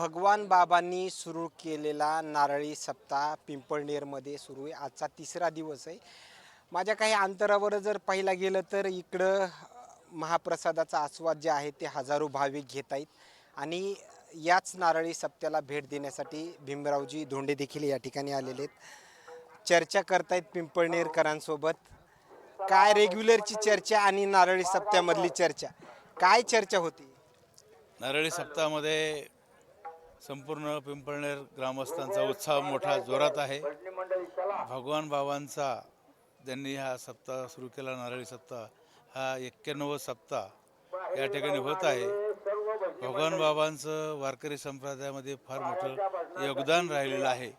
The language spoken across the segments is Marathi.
भगवान बाबांनी सुरू केलेला नारळी सप्ताह पिंपळनेरमध्ये सुरू आहे. आजचा तिसरा दिवस आहे. माझ्या काही अंतरावर जर पाहिला गेलं तर इकडं महाप्रसादाचा आस्वाद जे आहे ते हजारो भाविक घेत आहेत. आणि याच नारळी सप्त्याला भेट देण्यासाठी भीमरावजी धोंडे देखील या ठिकाणी आलेले आहेत. चर्चा करतायत पिंपळनेरकरांसोबत. काय रेग्युलरची चर्चा आणि नारळी सप्त्यामधली चर्चा? काय चर्चा होती? नारळी सप्ताहामध्ये संपूर्ण पिंपळनेर ग्रामस्थांचा उत्साह मोठा जोरात आहे. भगवान बाबांचा ज्यांनी हा सप्ताह सुरू केला नारळी सप्ताह. हा एक्क्याण्णव सप्ताह या ठिकाणी होत आहे. भगवान बाबांचं वारकरी संप्रदायामध्ये फार मोठं योगदान राहिलेलं आहे.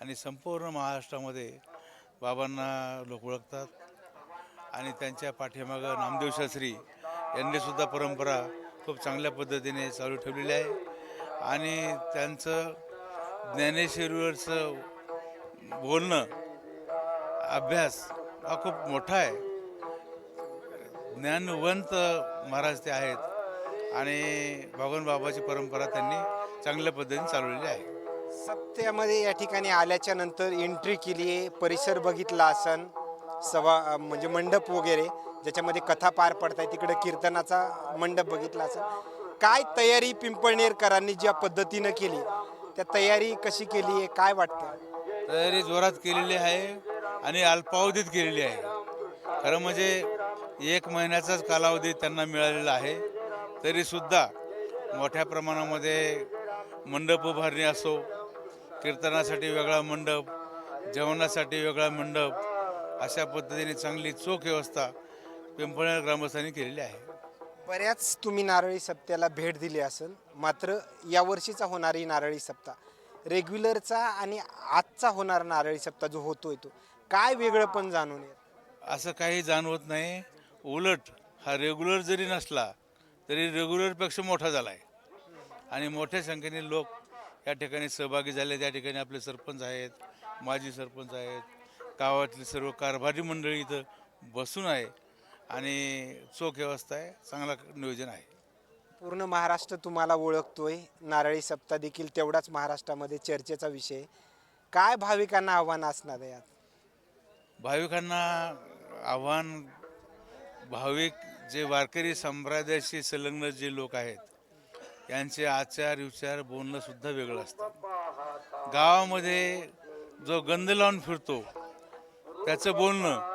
आणि संपूर्ण महाराष्ट्रामध्ये बाबांना लोक ओळखतात. आणि त्यांच्या पाठीमागं नामदेव शास्त्री यांनीसुद्धा परंपरा खूप चांगल्या पद्धतीने चालू ठेवलेली आहे. आणि त्यांचं ज्ञानेश्वरीवरचं बोलणं अभ्यास हा खूप मोठा आहे. ज्ञानवंत महाराज ते आहेत आणि भगवान बाबाची परंपरा त्यांनी चांगल्या पद्धतीने चालवलेली आहे. सत्यामध्ये या ठिकाणी आल्याच्यानंतर एंट्री केली आहे परिसर बघितला असन सभा म्हणजे मंडप वगैरे ज्याच्यामध्ये कथा पार पडत आहे तिकडे कीर्तनाचा मंडप बघितला असेल काय तयारी पिंपळनेरकरांनी ज्या पद्धतीनं केली? त्या तयारी कशी केली आहे? काय वाटतं तयारी जोरात केलेली आहे आणि अल्पावधीत केलेली आहे. खरं म्हणजे एक महिन्याचाच कालावधी त्यांना मिळालेला आहे. तरीसुद्धा मोठ्या प्रमाणामध्ये मंडप उभारणी असो कीर्तनासाठी वेगळा मंडप जेवणासाठी वेगळा मंडप अशा पद्धतीने चांगली चोख व्यवस्था पिंपळनेर ग्रामस्थांनी केलेली आहे. बऱ्याच तुम्ही नारळी सप्त्याला भेट दिली असेल मात्र यावर्षीचा होणारी नारळी सप्ता. रेग्युलरचा आणि आजचा होणारा नारळी सप्ता जो होतोय तो काय वेगळं पण जाणून येत? असं काही जाणवत नाही. उलट हा रेग्युलर जरी नसला तरी रेग्युलरपेक्षा मोठा झाला आहे आणि मोठ्या संख्येने लोक या ठिकाणी सहभागी झाले. त्या ठिकाणी आपले सरपंच आहेत माजी सरपंच आहेत गावातली सर्व कारभारी मंडळी इथं बसून आहे. आणि चोख व्यवस्था आहे. चांगला नियोजन आहे. पूर्ण महाराष्ट्र तुम्हाला ओळखतोय. नारळी सप्ताह देखील तेवढाच महाराष्ट्रामध्ये चर्चेचा विषय आहे. काय भाविकांना आव्हान असणार आहे यात? भाविकांना आव्हान भाविक जे वारकरी संप्रदायाशी संलग्न जे लोक आहेत यांचे आचार विचार बोलणं सुद्धा वेगळं असतं. गावामध्ये जो गंध लावून फिरतो त्याचं बोलणं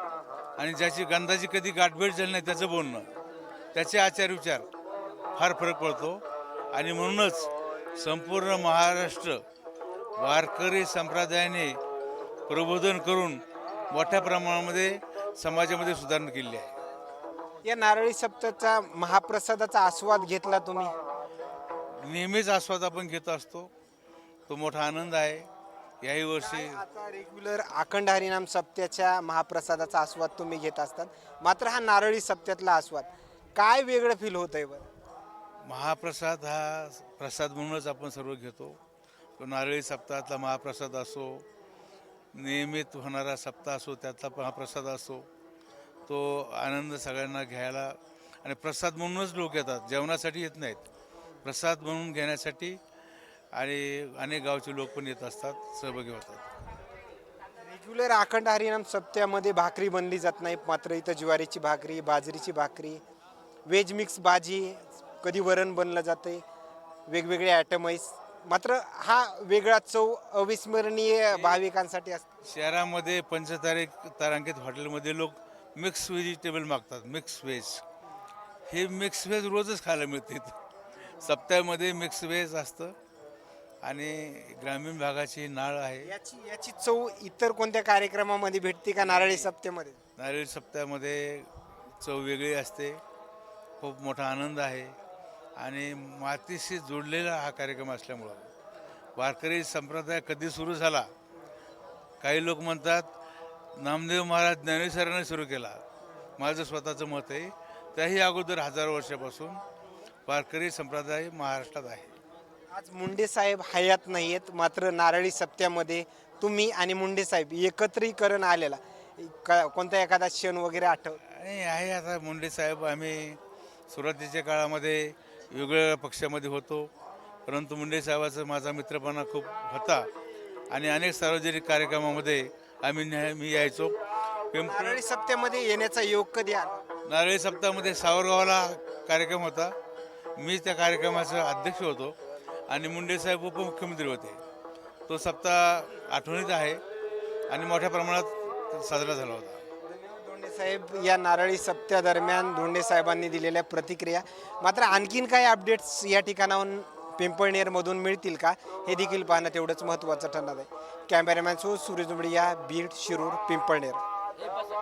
आणि ज्याची गंधाची कधी गाठभेट झाली नाही त्याचं बोलणं. त्याचे आचार विचार. फार फरक पडतो. आणि म्हणूनच संपूर्ण महाराष्ट्र वारकरी संप्रदायाने प्रबोधन करून मोठ्या प्रमाणामध्ये समाजामध्ये सुधारणा केली आहे. या नारळी सप्ताहाचा महाप्रसादाचा आस्वाद घेतला तुम्ही? नेहमीच आस्वाद आपण घेत असतो. तो मोठा आनंद आहे. याही वर्षी आता रेग्युलर अखंड हरिनाम सप्त्याच्या महाप्रसादाचा आस्वाद तुम्ही घेत असतात? मात्र हा नारळी सप्त्यातला आस्वाद काय वेगळं फील होत आहे बरं? महाप्रसाद हा प्रसाद म्हणूनच आपण सर्व घेतो. तो नारळी सप्ताहातला महाप्रसाद असो नियमित होणारा सप्ताह असो त्यातला महाप्रसाद असो तो आनंद सगळ्यांना घ्यायला आणि प्रसाद म्हणूनच लोक येतात जेवणासाठी येत नाहीत. प्रसाद म्हणून घेण्यासाठी आणि अनेक गावचे लोक पण येत असतात सहभागी होतात. रेग्युलर अखंड हरिनाम सप्त्यामध्ये भाकरी बनली जात नाही मात्र इथं ज्वारीची भाकरी बाजरीची भाकरी व्हेज मिक्स भाजी कधी वरण बनलं जाते वेगवेगळे ॲटम मात्र हा वेगळा चव अविस्मरणीय भाविकांसाठी असतो शहरामध्ये पंचतारीख तारांकित हॉटेलमध्ये लोक मिक्स व्हेजिटेबल मागतात मिक्स व्हेज. हे मिक्स व्हेज रोजच खायला मिळते इथं. सप्त्यामध्ये मिक्स व्हेज असतं. आणि ग्रामीण भागाची नाळ आहे. याची याची चव इतर कोणत्या कार्यक्रमामध्ये भेटते का नारळी सप्त्यामध्ये नारळी सप्त्यामध्ये चव वेगळी असते. खूप मोठा आनंद आहे. आणि मातीशी जोडलेला हा कार्यक्रम असल्यामुळं. वारकरी संप्रदाय कधी सुरू झाला? काही लोक म्हणतात नामदेव महाराज ज्ञानेश्वराने सुरू केला. माझं स्वतःचं मत आहे. त्याही अगोदर हजारो वर्षापासून वारकरी संप्रदाय महाराष्ट्रात आहे. आज मुंडे साहेब हयात नाही आहेत मात्र नारळी सप्त्यामध्ये तुम्ही आणि मुंडे साहेब एकत्रीकरण आलेला. का कोणता एखादा क्षण वगैरे आठव? आणि आहे आता मुंडे साहेब आम्ही सुरुवातीच्या काळामध्ये वेगवेगळ्या पक्षामध्ये होतो. परंतु मुंडे साहेबाचा माझा मित्रपणा खूप होता आणि अनेक सार्वजनिक कार्यक्रमामध्ये आम्ही नेहमी यायचो. नारळी सप्त्यामध्ये येण्याचा योग कधी आला? नारळी सप्ताहामध्ये सावरगावला कार्यक्रम होता. मी त्या कार्यक्रमाचा अध्यक्ष होतो. आणि मुंडे साहेब उपमुख्यमंत्री होते. तो सप्ताह आठवणीत आहे आणि मोठ्या प्रमाणात साजरा झाला होता. धोंडे साहेब या नारळी सप्त्यादरम्यान धोंडे साहेबांनी दिलेल्या प्रतिक्रिया मात्र आणखीन काही अपडेट्स या ठिकाणाहून पिंपळनेरमधून मिळतील का हे देखील पाहणं तेवढंच महत्त्वाचं ठरणार आहे. कॅमेरामॅन सो सूरज बीड शिरूर पिंपळनेर.